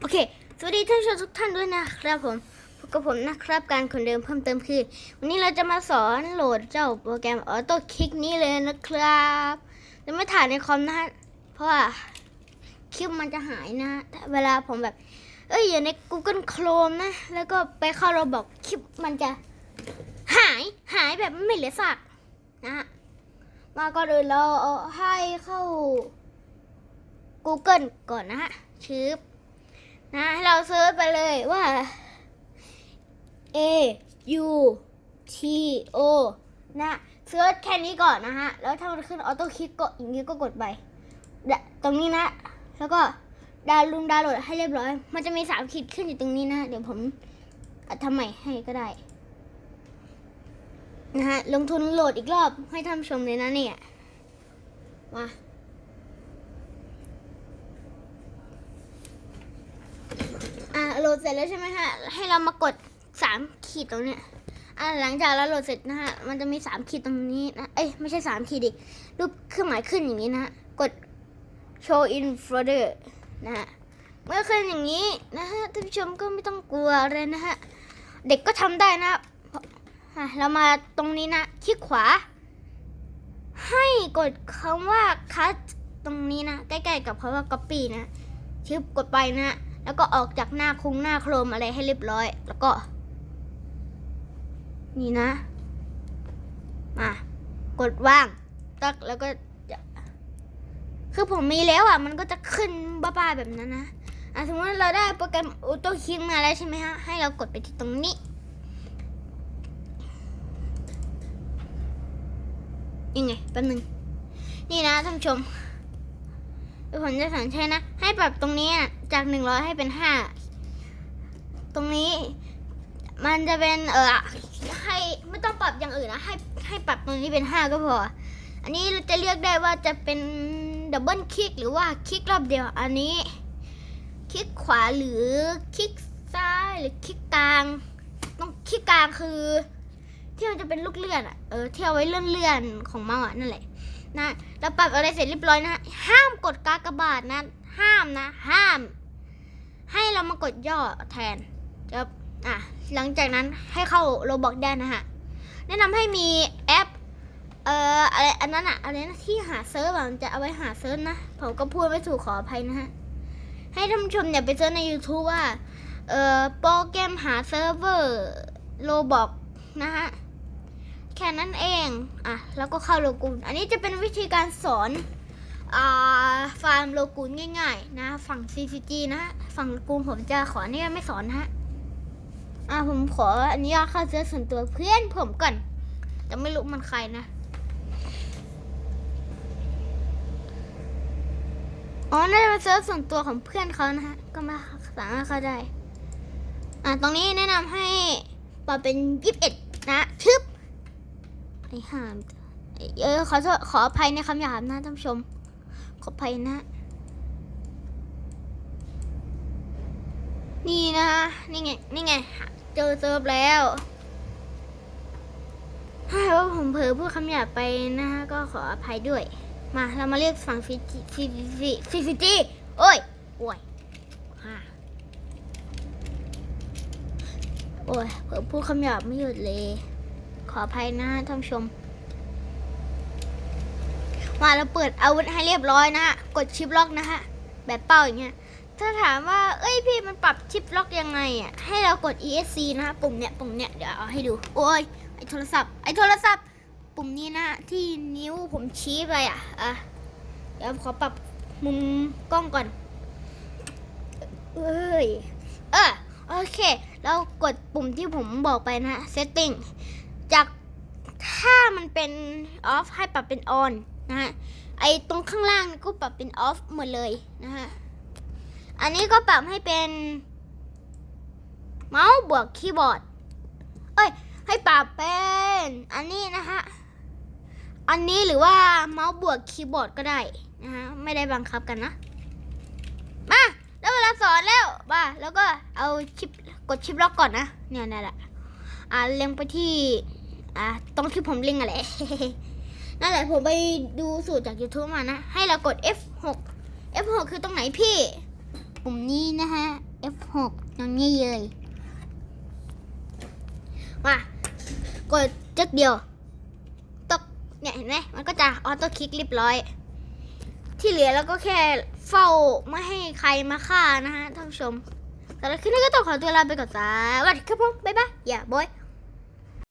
โอเค สวัสดีท่านผู้ชมทุกท่านด้วยนะครับผมพบกับผมนะครับการคนเดิมเพิ่มเติมคือ วันนี้เราจะมาสอนโหลดเจ้าโปรแกรมออโต้คลิกนี้เลยนะครับจะไม่ถ่ายในคอมนะฮะเพราะว่าคลิปมันจะหายนะเวลาผมแบบ เอ้ยอยู่ใน Google Chrome นะ แล้วก็ไปเข้าเราบอกคลิปมันจะหายหายแบบไม่เหลือซากนะฮะมาก่อนอื่นเราเอาให้เข้า Google ก่อนนะฮะชืบ นะให้เราเซิร์ชไปเลยว่า A U T O นะเซิร์ชแค่นี้ก่อนนะฮะ แล้วถ้ามันขึ้นออโต้คลิกก็อย่างนี้ก็กดไป ตรงนี้นะ แล้วก็ดาวน์ลุงดาวน์โหลดให้เรียบร้อย มันจะมีสามขีดขึ้นอยู่ตรงนี้นะ เดี๋ยวผมทำใหม่ให้ก็ได้ นะฮะ ลงทุนโหลดอีกรอบให้ท่านชมเลยนะเนี่ย มา อะโหลดเสร็จแล้วใช่ไหมฮะ ให้เรามากดสามขีดตรงเนี้ยอะหลังจากเราโหลดเสร็จนะฮะ มันจะมีสามขีดตรงนี้นะ เอ้ยไม่ใช่สามขีดดิ รูปเครื่องหมายขึ้นอย่างนี้นะ กด show in folder นะฮะ เมื่อขึ้นอย่างนี้นะฮะท่านผู้ชมก็ไม่ต้องกลัวเลยนะฮะ เด็กก็ทำได้นะอะเรามาตรงนี้นะ คลิกขวา ให้กดคำว่า cut ตรงนี้นะ ใกล้ๆกับคำว่า copy นะชึบกดไปนะ แล้วก็ออกจากหน้าคุงหน้าโครมอะไรให้เรียบร้อย แล้วก็ นี่นะ มากดว่างตักแล้วก็จะคือผมมีแล้วอะ มันก็จะขึ้นบ้าๆแบบนั้นนะอะสมมติเราได้โปรแกรมอ u โต้คิงมาแล้วใช่ไหมฮะ ให้เรากดไปที่ตรงนี้ยังไงแป๊บนึง นี่นะท่านผู้ชม ผมจะสอนใช้นะ ให้ปรับตรงนี้จากหนึ่งร้อยให้เป็นห้าตรงนี้มันจะเป็นเออให้ไม่ต้องปรับอย่างอื่นนะให้ให้ปรับตรงนี้เป็นห้าก็พอ อันนี้เราจะเลือกได้ว่าจะเป็นดับเบิลคลิกหรือว่าคลิกรอบเดียว อันนี้คลิกขวาหรือคลิกซ้ายหรือคลิกกลางต้องคลิกกลางคือ ที่มันจะเป็นลูกเลื่อนอะเออที่เอาไว้เลื่อนเลื่อนของเมาส์อะนั่นแหละ นะเราปรับอะไรเสร็จเรียบร้อยนะ ห้ามกดกากบาทนะ ห้ามนะ ห้าม ให้เรามากดย่อแทนจะอะหลังจากนั้นให้เข้าโรบอกได้นะฮะ แนะนำให้มีแอป เอ่ออะไรอันนั้นอะอะไรนะที่หาเซิร์ฟอะจะเอาไว้หาเซิร์ฟนะ ผมก็พูดไม่ถูกขออภัยนะฮะ ให้ท่านผู้ชมอย่าไปเซิร์ชใน YouTube ว่า เอ่อโปรแกรมหาเซิร์ฟเวอร์โรบอกนะฮะ แค่นั้นเองอะแล้วก็เข้าโลกูนอันนี้จะเป็นวิธีการสอนอ่าฟาร์มโลกูนง่าย ๆ นะ ฝั่ง CCG นะฮะฝั่งโลกูนผมจะขออนุญาตไม่สอนนะฮะอ่าผมขออนุญาตเข้าเซิร์ชส่วนตัวเพื่อนผมก่อนแต่ไม่รู้มันใครนะอ๋อน่าจะเป็นเซิร์ชส่วนตัวของเพื่อนเขานะฮะ ก็มาสามารถเข้าได้ อ่าตรงนี้แนะนำให้ปรับเป็นยี่สิบเอ็ดนะชึบ ไอ้ห่ามเออขอโทษขออภัยในคำหยาบนะท่านผู้ชม ขออภัยนะ นี่นะนี่ไงนี่ไงเจอเซิร์ฟแล้วถ้าว่าผมเผลอพูดคำหยาบไปนะฮะก็ขออภัยด้วย มาเรามาเรียกฝั่งฟิจิฟิฟิฟิฟิจิโอ้ยโอ้ยฮ่าโอ้ยเผลอพูดคำหยาบไม่หยุดเลย ขออภัยนะท่านชมมาเราเปิดอาวุธให้เรียบร้อยนะฮะ กดชิปล็อกนะฮะ แบบเป้าอย่างเงี้ย ถ้าถามว่า เอ้ยพี่มันปรับชิปล็อกยังไงอะ ให้เรากด ESC นะฮะ ปุ่มเนี้ย ปุ่มเนี้ย เดี๋ยวเอาให้ดู โอ้ย ไอโทรศัพท์ ไอโทรศัพท์ ปุ่มนี้นะ ที่นิ้วผมชี้ไปอะ อะ เดี๋ยวขอปรับมุมกล้องก่อน เอ้ย เออโอเค เรากดปุ่มที่ผมบอกไปนะฮะ setting จากถ้ามันเป็น off ให้ปรับเป็น on นนะฮะไอตรงข้างล่างก็ปรับเป็น off หมดเลยนะฮะอันนี้ก็ปรับให้เป็น เมาส์บวกคีย์บอร์ดเอ้ยให้ปรับเป็นอันนี้นะฮะอันนี้หรือว่าเมาส์บวกคีย์บอร์ดก็ได้นะฮะไม่ได้บังคับกันนะมาได้เวลาสอนแล้วมาแล้วก็เอาชิปกดชิปล็อกก่อนนะเนี่ยนั่นแหละอ่าเล็งไปที่ อ่าตรงที่ผมเล็งอะไรนั่นแหละผมไปดูสูตรจาก YouTube มานะ ให้เรากด F6 F6 คือตรงไหนพี่ปุ่มนี้นะฮะ F6 ตรงนี้เลยมากดจึกเดียวตกเนี่ยเห็นไหมมันก็จะออโต้คลิกเรียบร้อย ที่เหลือเราก็แค่เฝ้าไม่ให้ใครมาฆ่านะฮะท่านผู้ชมสำหรับคลิปนี้ก็ต้องขอตัวลาไปก่อนสวัสดีครับผมบ๊ายบายอย่าบอย